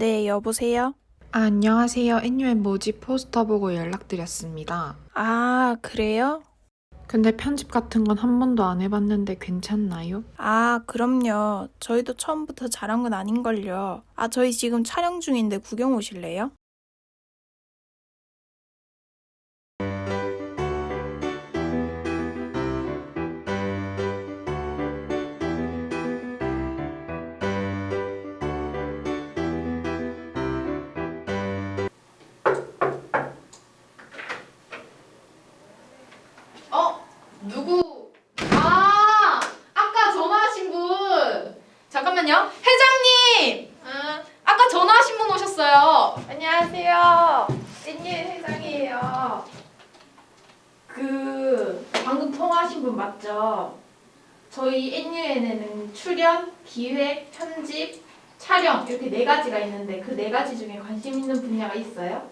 네, 여보세요? 아, 안녕하세요. NUN 모집 포스터 보고 연락드렸습니다. 아, 그래요? 근데 편집 같은 건 한 번도 안 해봤는데 괜찮나요? 아, 그럼요. 저희도 처음부터 잘한 건 아닌걸요. 아, 저희 지금 촬영 중인데 구경 오실래요? 통화하신 분 맞죠? 저희 NUN에는 출연, 기획, 편집, 촬영 이렇게 네 가지가 있는데 그 네 가지 중에 관심 있는 분야가 있어요?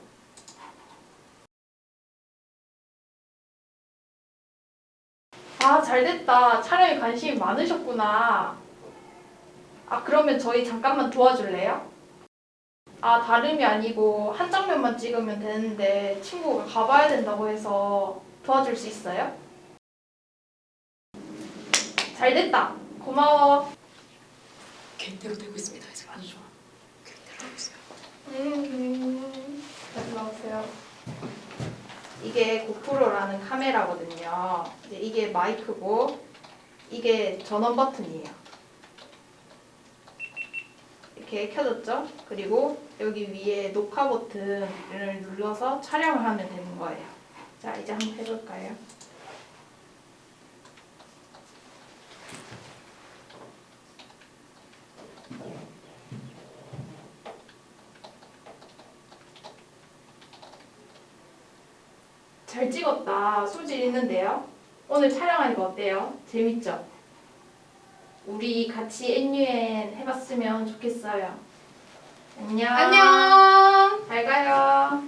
아, 잘 됐다. 촬영에 관심이 많으셨구나. 아, 그러면 저희 잠깐만 도와줄래요? 아, 다름이 아니고 한 장면만 찍으면 되는데 친구가 가봐야 된다고 해서 도와줄 수 있어요? 잘 됐다. 고마워. 계획대로 되고 있습니다. 지금 아주 좋아. 계획대로 하고 있어요. 음, 잘 나오세요. 이게 고프로라는 카메라거든요. 이제 이게 마이크고 이게 전원 버튼이에요. 이렇게 켜졌죠? 그리고 여기 위에 녹화 버튼을 눌러서 촬영을 하면 되는 거예요. 자, 이제 한번 해볼까요? 잘 찍었다. 소질 있는데요. 오늘 촬영하니까 어때요? 재밌죠? 우리 같이 NUN 해봤으면 좋겠어요. 안녕. 안녕. 잘 가요.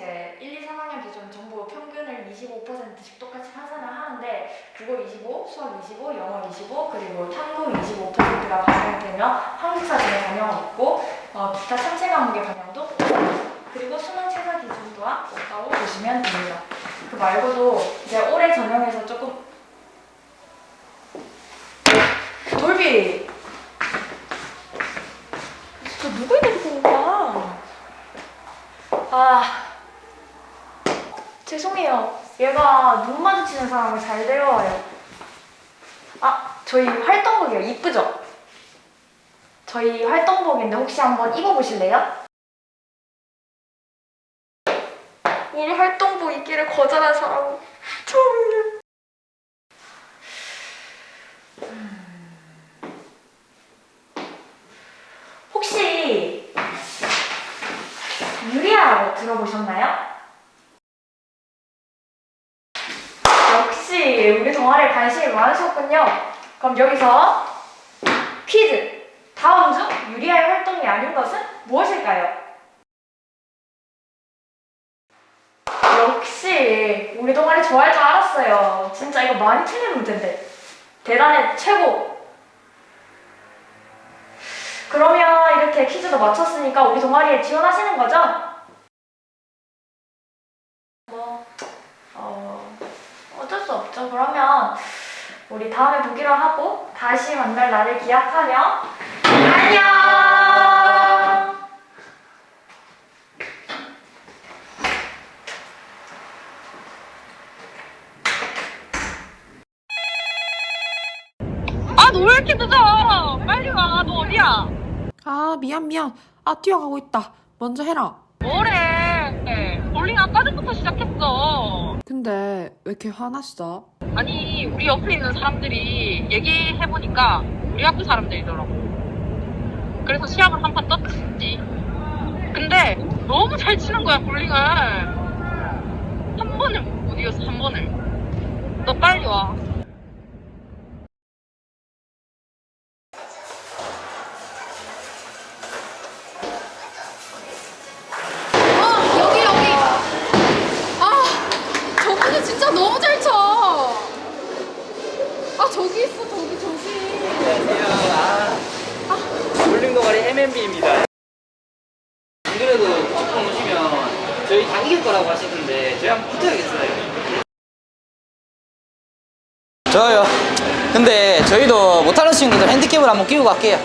이제 1, 2, 3학년 기준 전부 평균을 25%씩 똑같이 환산을 하는데 국어 25, 수학 25, 영어 25, 그리고 탐구 25%가 반영되며 한국사전에 반영은 없고 어, 기타 참체 과목의 반영도 그리고 수능 최저 기준 또한 없다고 보시면 됩니다. 그 말고도 이제 올해 전형에서 조금 돌비 저 누구 있는 거야? 아 죄송해요. 얘가 눈 마주치는 사람을 잘 데려와요. 아, 저희 활동복이요. 이쁘죠? 저희 활동복인데 혹시 한번 입어보실래요? 우리 활동복 입기를 거절한 사람은 처음이에요. 음. 혹시 유리아라고 들어보셨나요? 역시 우리 동아리에 관심이 많으셨군요. 그럼 여기서 퀴즈. 다음 중 유리아의 활동이 아닌 것은 무엇일까요? 역시 우리 동아리 좋아할 줄 알았어요. 진짜 이거 많이 틀린 문제인데. 대단해, 최고. 그러면 이렇게 퀴즈도 맞췄으니까 우리 동아리에 지원하시는 거죠? 뭐, 어, 어쩔 수 없죠. 그러면 우리 다음에 보기로 하고 다시 만날 날을 기약하며 안녕! 아, 너 왜 이렇게 늦어? 빨리 와. 너 어디야? 아, 미안, 미안. 아, 뛰어가고 있다. 먼저 해라. 뭐래? 볼링 아까 전부터 시작했어. 근데 왜 이렇게 화났어? 아니, 우리 옆에 있는 사람들이 얘기해보니까 우리 학교 사람들이더라고. 그래서 시합을 한 판 떴지. 근데 너무 잘 치는 거야, 볼링을. 한 번을 못 이겼어, 한 번을. 너 빨리 와. MMB입니다. 안 그래도 조금 오시면 저희 다 이길 거라고 하시던데 저희 한번 붙어야겠어요. 저요. 근데 저희도 못하는 친구들 핸디캡을 한번 끼고 갈게요.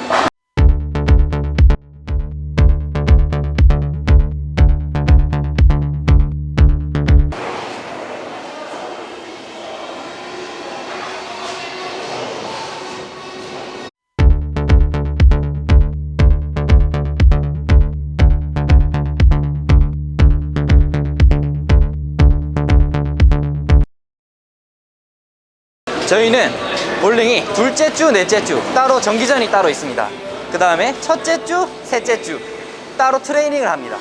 저희는 볼링이 둘째 주, 넷째 주 따로 정기전이 따로 있습니다. 그 다음에 첫째 주, 셋째 주 따로 트레이닝을 합니다.